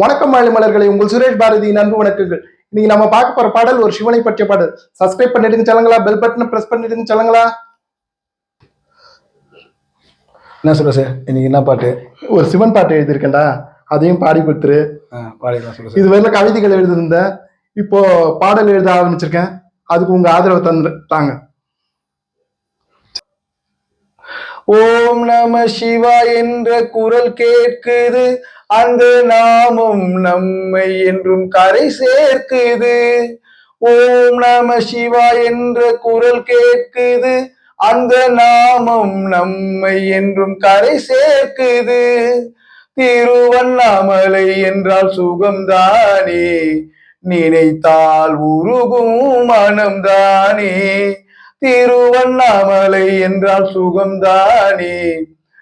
வணக்கம் மாலை மலர்களை உங்கள் சுரேஷ் பாரதியின் அன்பு வணக்கங்கள். இன்னைக்கு நம்ம பார்க்க போற பாடல் ஒரு சிவனை பற்றிய பாடல். சப்ஸ்கிரைப் பண்ணிடுங்க சொல்லுங்களா பெல் பட்டனை பிரஸ் பண்ணிடுங்க சொல்லுங்களா என்ன சொல்ற சார் இன்னைக்கு என்ன பாட்டு? ஒரு சிவன் பாட்டு எழுதியிருக்கேன்டா. அதையும் பாடி கொடுத்துரு. சொல்ல இது வரையில கவிதைகள் எழுதியிருந்தேன். இப்போ பாடல் எழுத ஆரம்பிச்சிருக்கேன். அதுக்கு உங்க ஆதரவு தந்து தாங்க. ஓம் நம சிவா என்ற குரல் கேட்குது. அந்த நாமம் நம்மை என்றும் கரை சேர்க்குது. ஓம் நம சிவா என்ற குரல் கேட்குது. அந்த நாமம் நம்மை என்றும் கரை சேர்க்குது. திருவண்ணாமலை என்றால் சுகம்தானே. நினைத்தால் உருகும் மனம்தானே. திருவண்ணாமலை என்றால் சுகம்தானே?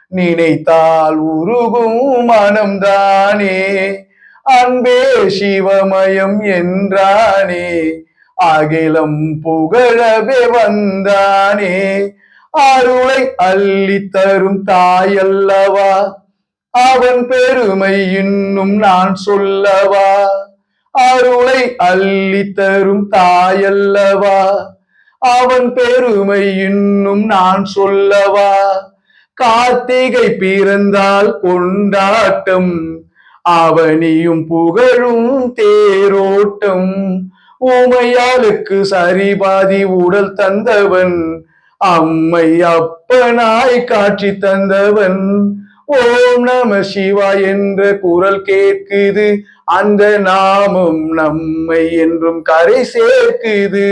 நினைத்தால் உருகும் மனம்தானே? அன்பே சிவமயம் என்றானே? அகிலம் புகழவே வந்தானே? அருளை அள்ளி தரும் தாயல்லவா? அவன் பெருமை இன்னும் நான் சொல்லவா? அருளை அள்ளி தரும் தாயல்லவா? அவன் பெருமை இன்னும் நான் சொல்லவா? கார்த்திகை பிறந்தால் கொண்டாட்டம் அவனியும் புகழும் தேரோட்டம். உமையாளுக்கு சரிபாதி உடல் தந்தவன் அம்மை அப்பனாய் காட்சி தந்தவன். ஓம் நம சிவா என்ற குரல் கேட்குது அந்த நாமம் நம்மை என்றும் கரை சேர்க்குது.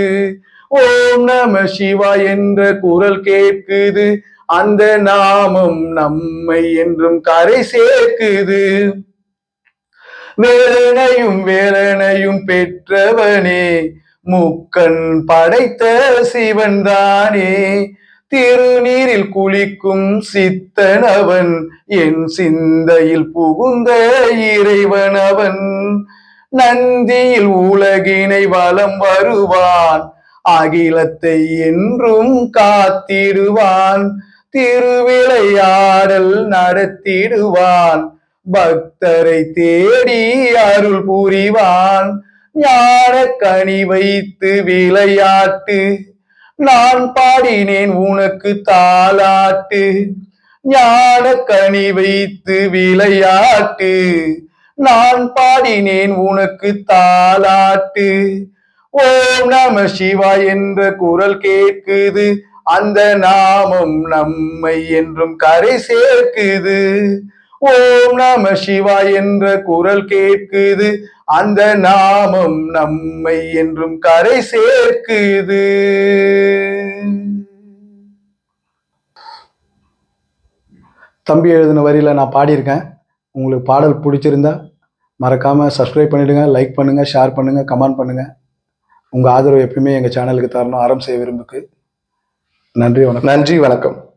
ஓம் நம சிவா என்ற குரல் கேட்குது. அந்த நாமம் நம்மை என்றும் கரை சேர்க்குது. வேலனையும் வேலனையும் பெற்றவனே முக்கண் படைத்த சிவன் தானே. திருநீரில் குளிக்கும் சித்தனவன் என் சிந்தையில் புகுந்த இறைவனவன் நந்தியில் உலகினை வலம் வருவான் அகிலத்தை என்றும் காத்திடுவான் திருவிளையாடல் நடத்திடுவான். பக்தரை தேடி அருள் புரிவான் ஞான கனி வைத்து விளையாட்டு. நான் பாடினேன் உனக்கு தாலாட்டு ஞான கனி வைத்து விளையாட்டு. நான் பாடினேன் உனக்கு தாலாட்டு ஓம் நம சிவா என்ற குரல் கேட்குது. அந்த நாமம் நம்மை என்றும் கரை சேர்க்குது. ஓம் நம சிவா என்ற குரல் கேட்குது. அந்த நாமம் நம்மை என்றும் கரை சேர்க்குது. தம்பி எழுதின வரியில் நான் பாடியிருக்கேன். உங்களுக்கு பாடல் பிடிச்சிருந்தா மறக்காமல் சப்ஸ்கிரைப் பண்ணிவிடுங்க லைக் பண்ணுங்கள் ஷேர் பண்ணுங்கள் கமெண்ட் பண்ணுங்கள் உங்கள் ஆதரவு எப்பயுமே எங்கள் சேனலுக்கு தரணும். ஆரம் செய்ய விரும்புக்கு. நன்றி வணக்கம். நன்றி வணக்கம்.